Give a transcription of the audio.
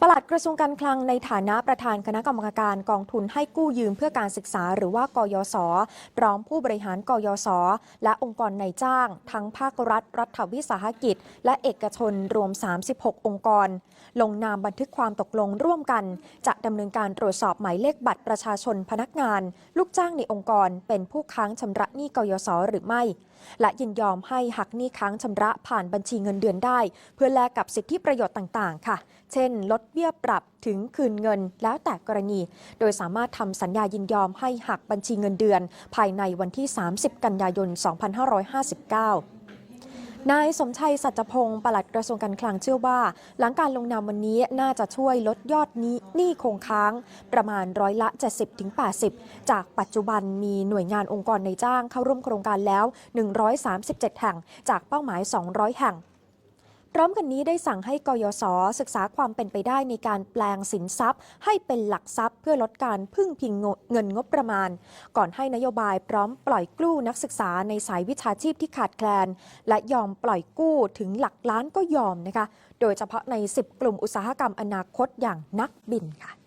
ปลัดกระทรวงการคลังในฐานะประธานคณะกรรมการกองทุนให้กู้ยืมเพื่อการศึกษาหรือว่ากยศพร้อมผู้บริหารกยศ และองค์กรนายจ้าง ทั้งภาครัฐ รัฐวิสาหกิจ และเอกชนรวม 36 องค์กร ลงนามบันทึกความตกลงร่วมกัน จะดำเนินการตรวจสอบหมายเลขบัตรประชาชนพนักงาน ลูกจ้างในองค์กร เป็นผู้ค้างชำระหนี้กยศหรือไม่ และยินยอมให้หักหนี้ค้างชำระผ่านบัญชีเงินเดือนได้ เพื่อแลกกับสิทธิประโยชน์ต่าง ๆ ค่ะ เช่น ลดเบี้ยปรับถึงคืนเงินแล้วแต่กรณี โดยสามารถทำสัญญายินยอมให้หักบัญชีเงินเดือน ภายในวันที่ 30 กันยายน 2559นายสมชัยสัจพงศ์ปลัดกระทรวงการคลังเชื่อว่า หลังการลงนามวันนี้น่าจะช่วยลดยอดนี้หนี้คงค้าง ประมาณร้อยละ 70-80 จากปัจจุบันมีหน่วยงานองค์กรในจ้างเข้าร่วมโครงการแล้ว 137 แห่ง จากเป้าหมาย 200 แห่ง ร้อมกันนี้ได้สั่งให้กยศศึกษาความเป็นไปได้ในการแปลงสินทรัพย์ ให้เป็นหลักทรัพย์เพื่อลดการพึ่งพิงเงินงบประมาณ ก่อนให้นโยบายพร้อมปล่อยกู้นักศึกษาในสายวิชาชีพที่ขาดแคลน และยอมปล่อยกู้ถึงหลักล้านก็ยอมนะคะ โดยเฉพาะใน 10 กลุ่มอุตสาหกรรมอนาคตอย่างนักบินค่ะ